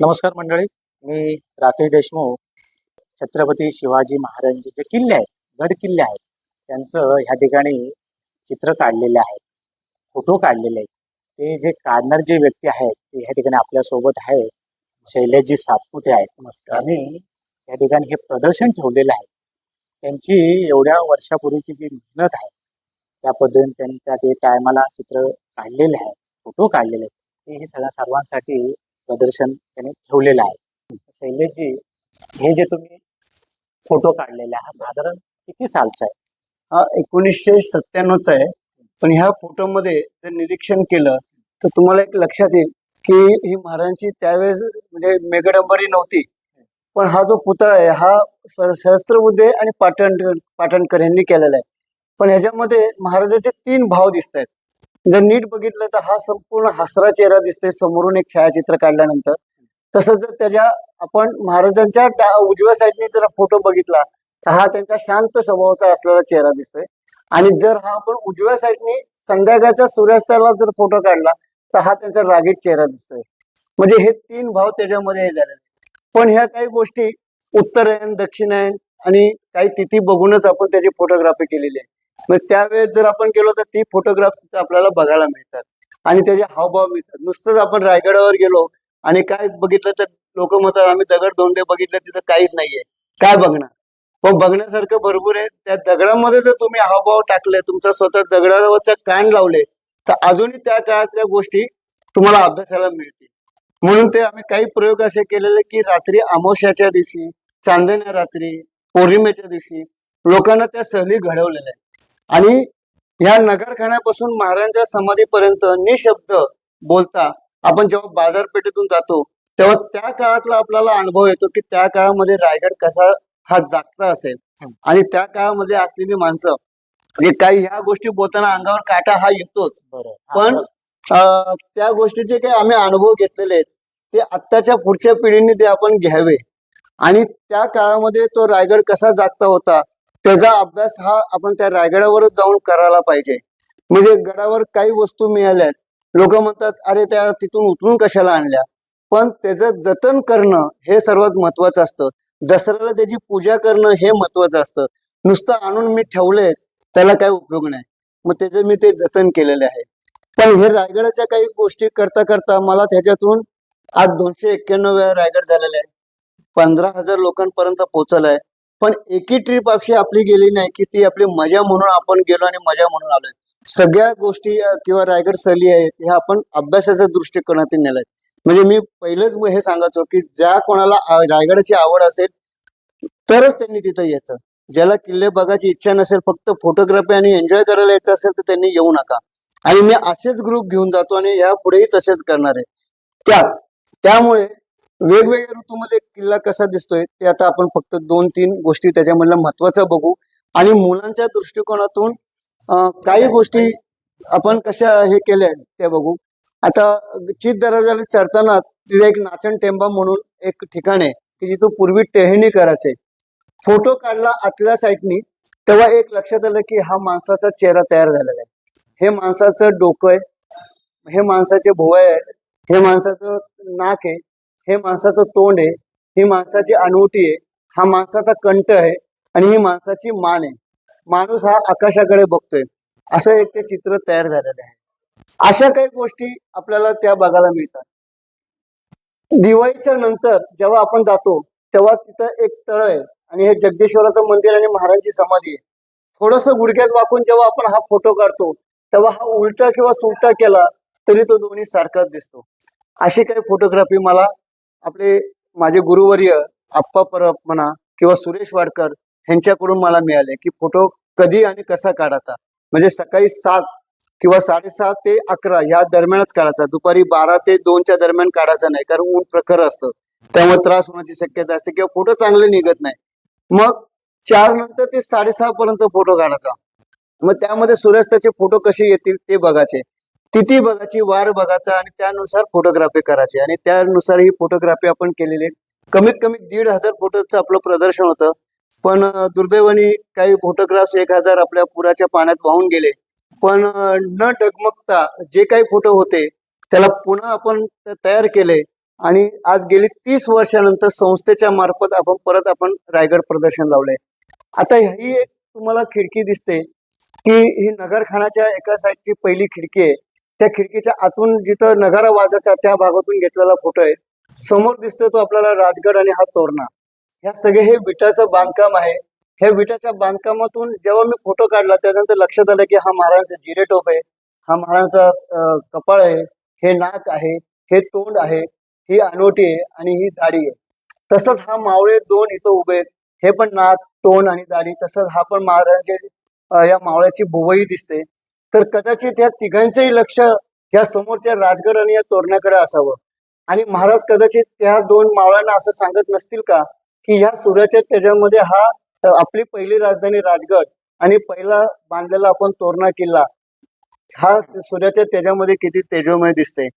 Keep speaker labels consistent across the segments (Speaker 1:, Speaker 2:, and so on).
Speaker 1: नमस्कार मंडळी. मी राकेश देशमुख छत्रपती शिवाजी महाराजांचे जे किल्ले आहेत गड किल्ले आहेत त्यांचं ह्या ठिकाणी चित्र काढलेले आहे फोटो काढलेले आहेत. ते जे काढणार जे व्यक्ती आहेत ते ह्या ठिकाणी आपल्यासोबत आहे शैलेशजी सातपुते आहेत. नमस्कार. आणि या ठिकाणी हे प्रदर्शन ठेवलेलं आहे. त्यांची एवढ्या वर्षापूर्वीची जी मेहनत आहे त्या पद्धतीने त्यांनी त्या ते टायमाला चित्र काढलेले आहे फोटो काढलेले आहेत. ते हे सगळ्या सर्वांसाठी प्रदर्शन त्याने ठेवलेलं आहे. शैलेशजी हे जे तुम्ही फोटो काढलेले हा साधारण किती सालचा आहे?
Speaker 2: हा एकोणीसशे सत्त्याण्णवचा आहे. पण ह्या फोटोमध्ये जर निरीक्षण केलं तर तुम्हाला एक लक्षात येईल की ही महाराजांची त्यावेळेस म्हणजे मेघडंबरी नव्हती. पण हा जो पुतळा आहे हा सहस्त्रबुद्धे आणि पाटण पाटणकर यांनी केलेला आहे. पण ह्याच्यामध्ये महाराजाचे तीन भाव दिसत आहेत जर नीट बघितलं तर हा संपूर्ण हसरा चेहरा दिसतोय समोरून एक छायाचित्र काढल्यानंतर. तसंच जर त्याच्या आपण महाराजांच्या उजव्या साईडने जर फोटो बघितला तर हा त्यांचा शांत स्वभावाचा असलेला चेहरा दिसतोय. आणि जर हा आपण उजव्या साईडने संध्याकाळच्या सूर्यास्ताला जर फोटो काढला तर हा त्यांचा रागीट चेहरा दिसतोय. म्हणजे हे तीन भाव त्याच्यामध्ये हे झाले पण ह्या काही गोष्टी उत्तरायण दक्षिणायन आणि काही तिथी बघूनच आपण त्याची फोटोग्राफी केलेली आहे. मग त्यावेळेस जर आपण गेलो तर ती फोटोग्राफ तिथे आपल्याला बघायला मिळतात. आणि त्याचे हावभाव मिळतात. नुसतंच आपण रायगडावर गेलो आणि काय बघितलं तर लोक म्हणतात आम्ही दगड दोंडे बघितले तिथं काहीच नाहीये. काय बघणार? पण बघण्यासारखं भरपूर आहे. त्या दगडामध्ये जर तुम्ही हावभाव टाकले तुमचा स्वतः दगडावरचा कान लावले तर अजूनही त्या काळातल्या गोष्टी तुम्हाला अभ्यासाला मिळतील. म्हणून ते आम्ही काही प्रयोग असे केलेले की रात्री अमावश्याच्या दिवशी चांदण्या रात्री पौर्णिमेच्या दिवशी लोकांना त्या सहली घडवलेल्या आहेत. आणि ह्या नगरखान्यापासून महाराजांच्या समाधीपर्यंत निशब्द बोलता आपण जेव्हा बाजारपेठेतून जातो तेव्हा त्या काळातला आपल्याला अनुभव येतो की त्या काळामध्ये रायगड कसा हा जागता असेल. आणि त्या काळामध्ये असलेली माणसं म्हणजे काही ह्या गोष्टी बोलताना अंगावर काटा हा येतोच. पण त्या गोष्टीचे काही आम्ही अनुभव घेतलेले आहेत ते आत्ताच्या पुढच्या पिढीने ते आपण घ्यावे. आणि त्या काळामध्ये तो रायगड कसा जागता होता त्याचा अभ्यास हा आपण त्या रायगडावरच जाऊन करायला पाहिजे. म्हणजे गडावर काही वस्तू मिळाल्यात. लोक म्हणतात अरे त्या तिथून उतरून कशाला आणल्या? पण त्याचं जतन करणं हे सर्वात महत्वाचं असतं. दसऱ्याला त्याची पूजा करणं हे महत्वाचं असतं. नुसतं आणून मी ठेवलंय त्याला काही उपयोग नाही. मग त्याचं मी ते जतन केलेले आहे. पण हे रायगडाच्या काही गोष्टी करता करता मला त्याच्यातून आज दोनशे एक्क्याण्णव वेळा रायगड झालेला आहे. पंधरा हजार लोकांपर्यंत पोहोचलाय. आहे पण एकही ट्रिप अशी आपली गेली नाही की ती आपली मजा म्हणून आपण गेलो आणि मजा म्हणून आलोय. सगळ्या गोष्टी किंवा रायगड सहली आहेत ह्या आपण अभ्यासाच्या दृष्टिकोनातून नेल्या. म्हणजे मी पहिलंच हे सांगायचो की ज्या कोणाला रायगडाची आवड असेल तरच त्यांनी तिथं यायचं. ज्याला किल्ले बघायची इच्छा नसेल फक्त फोटोग्राफी आणि एन्जॉय करायला यायचं असेल तर त्यांनी येऊ नका. आणि मी असेच ग्रुप घेऊन जातो आणि या पुढेही तसेच करणार आहे. त्या त्यामुळे वेगवेगळ्या ऋतूमध्ये किल्ला कसा दिसतोय ते आता आपण फक्त दोन तीन गोष्टी त्याच्यामधल्या महत्त्वाच्या बघू. आणि मुलांच्या दृष्टिकोनातून काही गोष्टी आपण कशा हे केल्या त्या बघू. आता चित दरवाजाला चढताना तिथे एक नाचण टेंबा म्हणून एक ठिकाण आहे की जिथं पूर्वी टेहणी करायचे. फोटो काढला आतल्या साईडनी तेव्हा एक लक्षात आलं की हा माणसाचा चेहरा तयार झालेला आहे. हे माणसाचं डोकं आहे हे माणसाचे भोवय आहे हे माणसाचं नाक आहे हे माणसाचं तोंड आहे ही माणसाची अनवटी आहे हा माणसाचा कंठ आहे आणि ही माणसाची मान आहे. माणूस हा आकाशाकडे बघतोय. असं एक ते चित्र तयार झालेलं आहे. अशा काही गोष्टी आपल्याला त्या बघायला मिळतात. दिवाळीच्या नंतर जेव्हा आपण जातो तेव्हा तिथं एक तळ आहे आणि हे जगदेश्वराचं मंदिर आणि महाराजांची समाधी आहे. थोडस गुडघ्यात वाकून जेव्हा आपण हा फोटो काढतो तेव्हा हा उलटा किंवा सुलटा केला तरी तो दोन्ही सारखाच दिसतो. अशी काही फोटोग्राफी मला आपले माझे गुरुवर्य आप्पा परब म्हणा किंवा सुरेश वाडकर ह्यांच्याकडून मला मिळाले की फोटो कधी आणि कसा काढायचा. म्हणजे सकाळी सात किंवा साडेसात ते अकरा या दरम्यानच काढायचा. दुपारी बारा ते दोनच्या दरम्यान काढायचा नाही कारण ऊन प्रखर असतं. त्यामुळे त्रास होण्याची शक्यता असते किंवा फोटो चांगले निघत नाही. मग चार नंतर ते साडेसहा पर्यंत फोटो काढायचा. मग त्यामध्ये सूर्यास्ताचे फोटो कसे येतील ते बघायचे. तिथी बघायची वार बघायचा आणि त्यानुसार फोटोग्राफी करायची. आणि त्यानुसार ही फोटोग्राफी आपण केलेली आहे. कमीत कमी दीड हजार फोटोचं आपलं प्रदर्शन होतं. पण दुर्दैवानी दुर्दैवाने काही फोटोग्राफ्स एक हजार आपल्या पुराच्या पाण्यात वाहून गेले. पण न डगमगता जे काही फोटो होते त्याला पुन्हा आपण तयार केले. आणि आज गेली तीस वर्षानंतर संस्थेच्या मार्फत आपण परत आपण रायगड प्रदर्शन लावलंय. आता ही एक तुम्हाला खिडकी दिसते की ही नगरखानाच्या एका साईडची पहिली खिडकी आहे. त्या खिडकीच्या आतून जिथं नगारा वाजाचा त्या भागातून घेतलेला फोटो आहे. समोर दिसतोय तो आपल्याला राजगड आणि हा तोरणा. ह्या सगळे हे विटाचं बांधकाम आहे. ह्या विटाच्या बांधकामातून जेव्हा मी फोटो काढला त्यानंतर लक्षात आलं की हा महाराजांचा जिरे टोप आहे. हा महाराजांचा कपाळ आहे. हे नाक आहे. हे तोंड आहे. ही अनोटी आहे आणि ही दाढी आहे. तसंच हा मावळे दोन इथं उभे आहेत. हे पण नाक तोंड आणि दाढी. तसंच हा पण महाराजांचे या मावळ्याची भुवई दिसते. तर कदाचित या तिघांचंही लक्ष या समोरच्या राजगड आणि या तोरणाकडे असावं. आणि महाराज कदाचित त्या दोन मावळ्यांना असं सांगत नसतील का की ह्या सूर्याच्या त्याच्यामध्ये हा आपली पहिली राजधानी राजगड आणि पहिला बांधलेला आपण तोरणा किल्ला हा सूर्याच्या त्याच्यामध्ये किती तेजोमय दिसते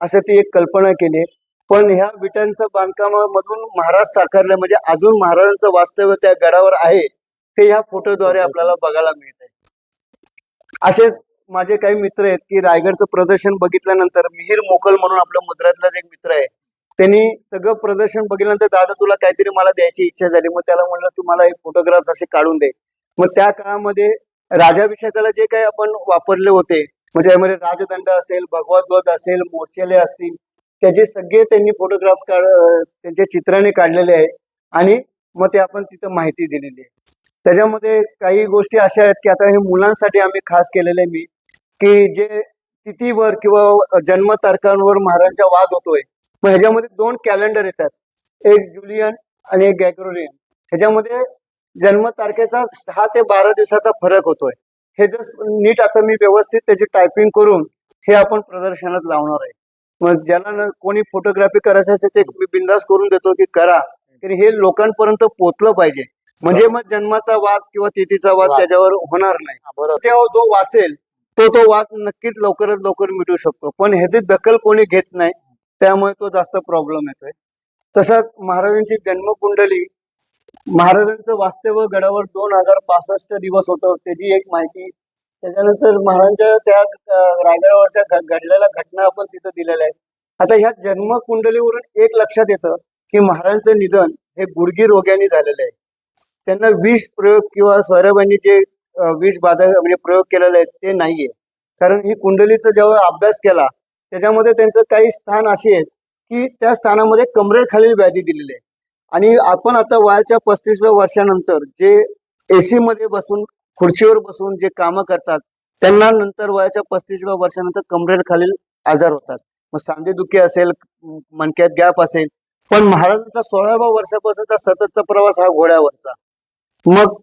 Speaker 2: असं ती एक कल्पना केली. पण ह्या विटांचं बांधकामामधून महाराज साकारले म्हणजे अजून महाराजांचं वास्तव्य त्या गडावर आहे ते ह्या फोटोद्वारे आपल्याला बघायला मिळते असेच माझे काही मित्र आहेत की रायगडचं प्रदर्शन बघितल्यानंतर मिहीर मोकल म्हणून आपल्या मुद्रातलाच एक मित्र आहे त्यांनी सगळं प्रदर्शन बघितल्यानंतर दादा तुला काहीतरी मला द्यायची इच्छा झाली मग त्याला म्हणलं तुम्हाला हे फोटोग्राफ्स असे काढून दे. मग त्या काळामध्ये राजाभिषेकाला जे काही आपण वापरले होते म्हणजे यामध्ये राजदंड असेल भगवद्वत असेल मोर्चेले असतील त्याचे सगळे त्यांनी फोटोग्राफ्स काढ त्यांच्या चित्राने काढलेले आहे आणि मग ते आपण तिथं माहिती दिलेली आहे. त्याच्यामध्ये काही गोष्टी अशा आहेत की आता हे मुलांसाठी आम्ही खास केलेले आहे मी. की जे तिथीवर किंवा जन्मतारखांवर महाराजांचा वाद होतोय. मग ह्याच्यामध्ये दोन कॅलेंडर येतात. एक जुलियन आणि एक गॅग्रोरियन ह्याच्यामध्ये जन्मतारखेचा दहा ते बारा दिवसाचा फरक होतोय. हे जर नीट आता मी व्यवस्थित त्याची टायपिंग करून हे आपण प्रदर्शनात लावणार आहे. मग ज्याला कोणी फोटोग्राफी करायचं असेल ते मी बिंदास करून देतो की करा. तरी हे लोकांपर्यंत पोहोचलं पाहिजे. म्हणजे मग जन्माचा वाद किंवा तिथीचा वाद. त्याच्यावर होणार नाही.
Speaker 1: हा,
Speaker 2: जेव्हा जो वाचेल तो तो वाद नक्कीच लवकरात लवकर मिटू शकतो. पण ह्याची दखल कोणी घेत नाही त्यामुळे तो जास्त प्रॉब्लेम येतोय. तसंच महाराजांची जन्मकुंडली महाराजांचं वास्तव्य गडावर दोन हजार पासष्ट दिवस होतं. त्याची एक माहिती त्याच्यानंतर महाराजांच्या त्या रायगडावरच्या घडलेल्या घटना आपण तिथं दिलेल्या आहेत. आता ह्या जन्मकुंडलीवरून एक लक्षात येतं की महाराजांचं निधन हे गुडगी रोग्याने झालेलं आहे. त्यांना विष प्रयोग किंवा स्वैराबांनी जे विष बाधा म्हणजे प्रयोग केलेले आहेत ते नाहीये. कारण ही कुंडलीचा जेव्हा अभ्यास केला त्याच्यामध्ये त्यांचं काही स्थान असे आहेत की त्या स्थानामध्ये कमरेखालील व्याधी दिलेली आहे. आणि आपण आता वयाच्या पस्तीसव्या वर्षानंतर जे एसी मध्ये बसून खुर्चीवर बसून जे कामं करतात त्यांना नंतर वयाच्या पस्तीसव्या वर्षानंतर कमरेखालील आजार होतात. मग सांधेदुखी असेल मणक्यात गॅप असेल पण महाराजांचा सोळाव्या वर्षापासूनचा सततचा प्रवास हा घोड्यावरचा. मग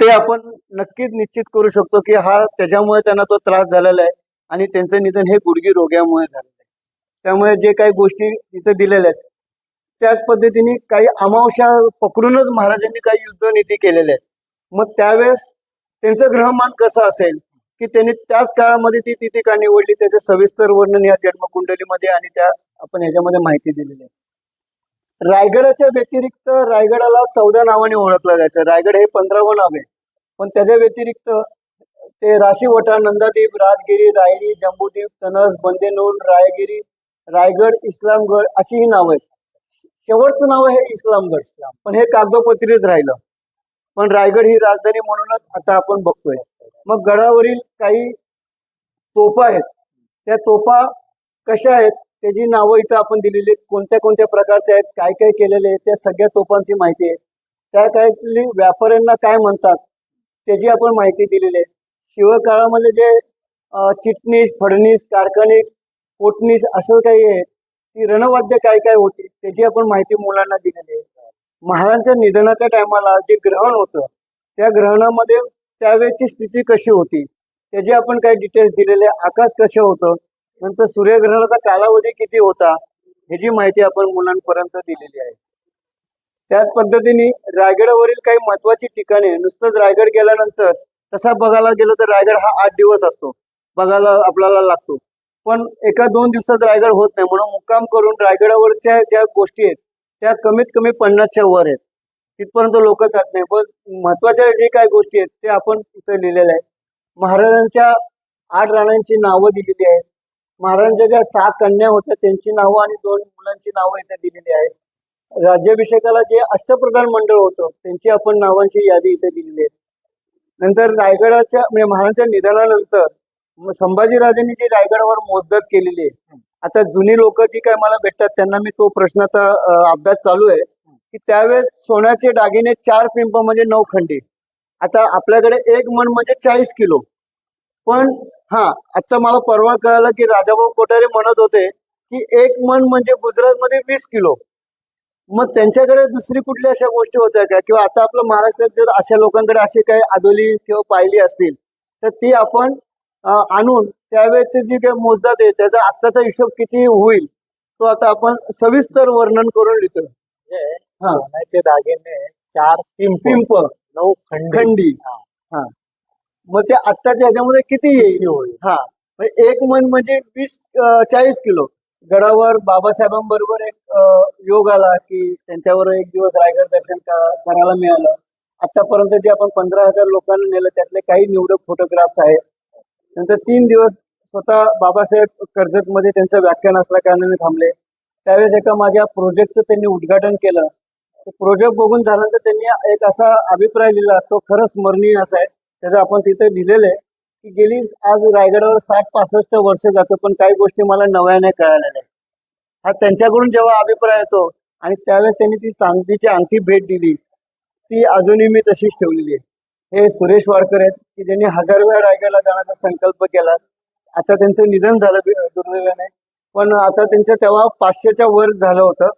Speaker 2: ते आपण नक्कीच निश्चित करू शकतो की हा त्याच्यामुळे त्यांना तो त्रास झालेला आहे आणि त्यांचं निधन हे गुडगी रोग्यामुळे झालेलं आहे. त्यामुळे जे काही गोष्टी तिथे दिलेल्या आहेत त्याच पद्धतीने काही अमावश्या पकडूनच महाराजांनी काही युद्धनीती केलेल्या आहेत. मग त्यावेळेस त्यांचं ग्रहमान कसं असेल की त्यांनी त्याच काळामध्ये ती तिथे का निवडली त्याचं सविस्तर वर्णन या जन्मकुंडलीमध्ये आणि त्या आपण ह्याच्यामध्ये माहिती दिलेली आहे. रायगडाच्या व्यतिरिक्त रायगडाला चौदा नावाने ओळखलं जायचं. रायगड हे पंधरावं नाव आहे. पण त्याच्या व्यतिरिक्त ते राशीवटा नंदादीप राजगिरी रायरी जम्बूदीप तनस बंदेनूर रायगिरी रायगड इस्लामगड अशी ही नावं आहेत. शेवटचं नाव आहे इस्लामगड. इस्लाम पण हे कागदोपत्रीच राहिलं. पण रायगड ही राजधानी म्हणूनच आता आपण बघतोय. मग गडावरील काही तोफा आहेत. त्या तोफा कशा आहेत? त्याची नावं इथं आपण दिलेली आहेत कोणत्या कोणत्या प्रकारचे आहेत काय काय केलेले आहेत त्या सगळ्या तोफांची माहिती आहे. त्या काळातली व्यापाऱ्यांना काय म्हणतात त्याची आपण माहिती दिलेली आहे. शिवकाळामध्ये जे चिटणीस फडणीस कारखानीस पोटणीस असं काही आहे ती रणवाद्य काय काय होती त्याची आपण माहिती मुलांना दिलेली आहे. महाराजांच्या निधनाच्या टायमाला जे ग्रहण होतं त्या ग्रहणामध्ये त्यावेळेची स्थिती कशी होती त्याची आपण काही डिटेल्स दिलेले आहे. आकाश कसं होतं नंतर सूर्यग्रहणाचा कालावधी किती होता ह्याची माहिती आपण मुलांपर्यंत दिलेली आहे. त्याच पद्धतीने रायगडावरील काही महत्वाची ठिकाणे नुसतंच रायगड गेल्यानंतर तसा बघायला गेलं तर रायगड हा आठ दिवस असतो बघायला आपल्याला लागतो. पण एका दोन दिवसात रायगड होत नाही म्हणून मुक्काम करून रायगडावरच्या ज्या गोष्टी आहेत त्या कमीत कमी पन्नासच्या वर आहेत. तिथपर्यंत लोक जात नाही पण महत्त्वाच्या जे काही गोष्टी आहेत ते आपण तिथं लिहिलेल्या आहेत. महाराजांच्या आठ राण्यांची नावं दिलेली आहेत. महाराजांच्या ज्या सहा कन्या होत्या त्यांची नावं आणि दोन मुलांची नावं इथे दिलेली आहेत. राज्याभिषेकाला जे अष्टप्रधान मंडळ होतं त्यांची आपण नावांची यादी इथे दिलेली आहे. नंतर रायगडाच्या म्हणजे महाराजांच्या निधनानंतर संभाजीराजांनी जी रायगडावर मोजदाद केलेली आहे आता जुनी लोक जी काय मला भेटतात त्यांना मी तो प्रश्न आता अभ्यास चालू आहे की त्यावेळेस सोन्याचे दागिने चार पिंप म्हणजे नऊ खंडी. आता आपल्याकडे एक मन म्हणजे चाळीस किलो. पण हा आता मला परवा कळालं की राजाभाऊ कोठारे म्हणत होते की एक मन म्हणजे गुजरातमध्ये वीस किलो. मग त्यांच्याकडे दुसरी कुठली अशा गोष्टी होत्या का? किंवा आता आपल्या महाराष्ट्रात जर अशा लोकांकडे अशी काही आदोली किंवा पायली असतील तर ती आपण आणून त्यावेळेचे जी काही मोजदात आहे त्याचा आत्ताचा हिशोब किती होईल तो आता आपण सविस्तर वर्णन करून लिहितोय. हा.
Speaker 1: सोन्याचे दागिने चार पिंप
Speaker 2: पिंप.
Speaker 1: नऊ खंड.
Speaker 2: खंडी. हा. मग ते आत्ताच्या ह्याच्यामध्ये किती येईल? हा. एक मन म्हणजे वीस चाळीस किलो. गडावर बाबासाहेबांबरोबर एक योग आला की त्यांच्यावर एक दिवस रायगड दर्शन करायला मिळालं. आतापर्यंत जे आपण पंधरा हजार लोकांना नेलं त्यातले काही निवडक फोटोग्राफ्स आहेत. नंतर तीन दिवस स्वतः बाबासाहेब कर्जत मध्ये त्यांचं व्याख्यान असल्या कारणाने थांबले. त्यावेळेस एका माझ्या प्रोजेक्टचं त्यांनी उद्घाटन केलं. प्रोजेक्ट बघून झाल्यानंतर त्यांनी एक असा अभिप्राय लिहिला तो खरंच स्मरणीय असा आहे. त्याचं आपण तिथे लिहिलेलं आहे की गेली आज रायगडावर साठ पासष्ट वर्ष जातो पण काही गोष्टी मला नव्याने कळाल्या नाही हा त्यांच्याकडून जेव्हा अभिप्राय येतो आणि त्यावेळेस त्यांनी ती चांदीची अंगठी भेट दिली ती अजूनही मी तशीच ठेवलेली आहे. हे सुरेश वाडकर आहेत की ज्यांनी हजार वेळा रायगडला जाण्याचा संकल्प केला. आता त्यांचं निधन झालं दुर्दैवाने. पण आता त्यांचं तेव्हा पाचशेच्या वर झालं होतं.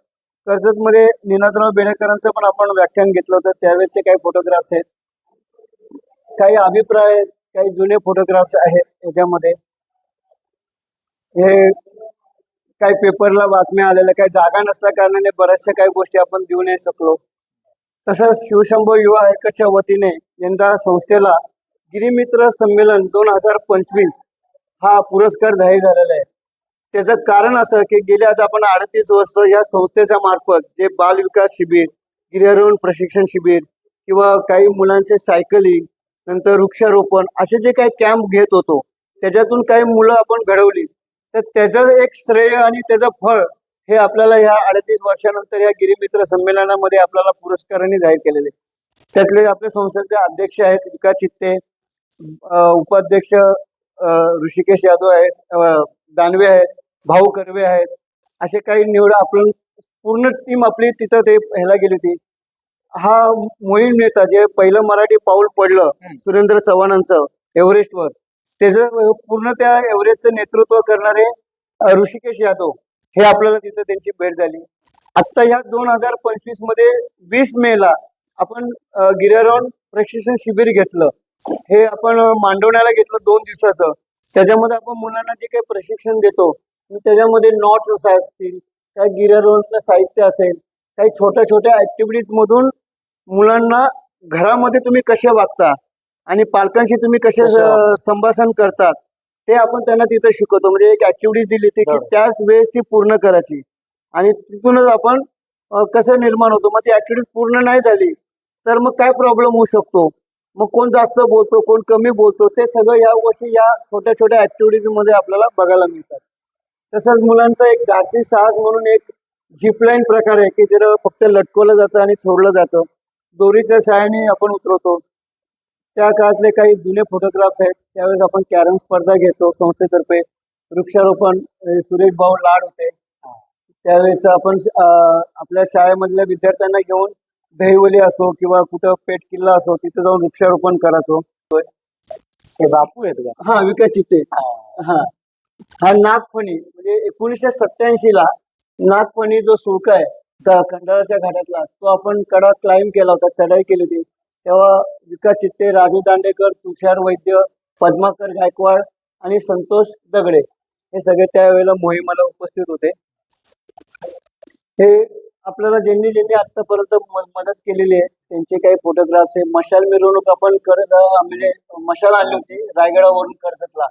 Speaker 2: कर्जतमध्ये निनादराव बेडेकरांचं पण आपण व्याख्यान घेतलं होतं. त्यावेळेचे काही फोटोग्राफ्स आहेत. काही अभिप्राय आहेत काही जुने फोटोग्राफ्स आहेत याच्यामध्ये हे काही पेपरला बातम्या आलेल्या काही जागा नसल्या कारणाने बऱ्याचशा काही गोष्टी आपण देऊ नाही शकलो. तसंच शिवशंभो युवा आयोगाच्या वतीने यंदा संस्थेला गिरिमित्र संमेलन दोन हजार पंचवीस हा पुरस्कार जाहीर झालेला आहे. त्याचं कारण असं की गेले आज आपण अडतीस वर्ष या संस्थेच्या मार्फत जे बाल विकास शिबिर गिर्यारोहण प्रशिक्षण शिबिर किंवा काही मुलांचे सायकलिंग नंतर वृक्षारोपण असे जे काही कॅम्प घेत होतो त्याच्यातून काही मुलं आपण घडवली. तर त्याचं एक श्रेय आणि त्याचं फळ हे आपल्याला ह्या अडतीस वर्षानंतर या गिरिमित्र संमेलनामध्ये आपल्याला पुरस्कारांनी जाहीर केलेले. त्यातले आपल्या संस्थेचे अध्यक्ष आहेत विकास चित्ते उपाध्यक्ष ऋषिकेश यादव आहेत दानवे आहेत भाऊ कर्वे आहेत. असे काही निवड आपण पूर्ण टीम आपली तिथं ते ह्याला गेली होती. हा मोहीम नेता जे पहिलं मराठी पाऊल पडलं. सुरेंद्र चव्हाणांचं एव्हरेस्टवर त्याचं पूर्ण त्या एव्हरेस्टचं नेतृत्व करणारे ऋषिकेश यादव हे आपल्याला तिथं त्यांची भेट झाली. आत्ता या दोन हजार पंचवीसमध्ये वीस मे ला आपण गिर्यारोहण प्रशिक्षण शिबिर घेतलं. हे आपण मांडवण्याला घेतलं दोन दिवसाचं. त्याच्यामध्ये आपण मुलांना जे काही प्रशिक्षण देतो त्याच्यामध्ये नॉट्स असतील काही गिर्यारोहणचं साहित्य असेल काही छोट्या छोट्या ऍक्टिव्हिटीज मधून मुलांना घरामध्ये तुम्ही कसे वागता आणि पालकांशी तुम्ही कसे संभाषण करतात ते आपण त्यांना तिथं शिकवतो. म्हणजे एक ऍक्टिव्हिटी दिली ती की. त्याच वेळेस ती पूर्ण करायची. आणि तिथूनच आपण कसं निर्माण होतो? मग ती ऍक्टिव्हिटी पूर्ण नाही झाली तर मग काय प्रॉब्लेम होऊ शकतो? मग कोण जास्त बोलतो कोण कमी बोलतो? ते सगळं या गोष्टी या छोट्या छोट्या ऍक्टिव्हिटीजमध्ये आपल्याला बघायला मिळतात. तसंच मुलांचा एक धाडसी साहस म्हणून एक झिपलाईन प्रकार आहे की जिथं फक्त लटकवलं जातं आणि सोडलं जातं. दोरीच्या सहाय्याने आपण उतरवतो. त्या काळातले काही जुने फोटोग्राफ्स आहेत. त्यावेळेस आपण कॅरम स्पर्धा घेतो संस्थेतर्फे. वृक्षारोपण सुरेश भाऊ लाड होते. त्यावेळेस आपण आपल्या शाळेमधल्या विद्यार्थ्यांना घेऊन दहिवली असो किंवा कुठं पेट किल्ला असो तिथे जाऊन वृक्षारोपण करायचो.
Speaker 1: हे बापू आहेत का?
Speaker 2: हा विकास चित्ते हा. हा. नागफणी म्हणजे एकोणीसशे सत्याऐंशी ला नागफणी जो शुल्क आहे खंडाळाच्या घाटातला तो आपण कडा क्लाइम केला होता चढाई केली होती. तेव्हा विकास चित्ते राजू दांडेकर तुषार वैद्य पद्माकर गायकवाड आणि संतोष दगडे हे सगळे त्यावेळेला मोहिमाला उपस्थित होते. हे आपल्याला ज्यांनी ज्यांनी आतापर्यंत म- मदत केलेली आहे त्यांचे काही फोटोग्राफ्स आहे. मशाल मिरवणूक आपण करत म्हणजे मशाल आणली होती रायगडावरून कर्जतला.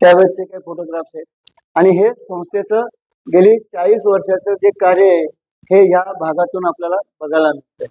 Speaker 2: त्यावेळेसचे काही फोटोग्राफ्स आहेत. आणि हे संस्थेचं गेली चाळीस वर्षाचं जे कार्य आहे हे या भागातून आपल्याला बघायला मिळतंय.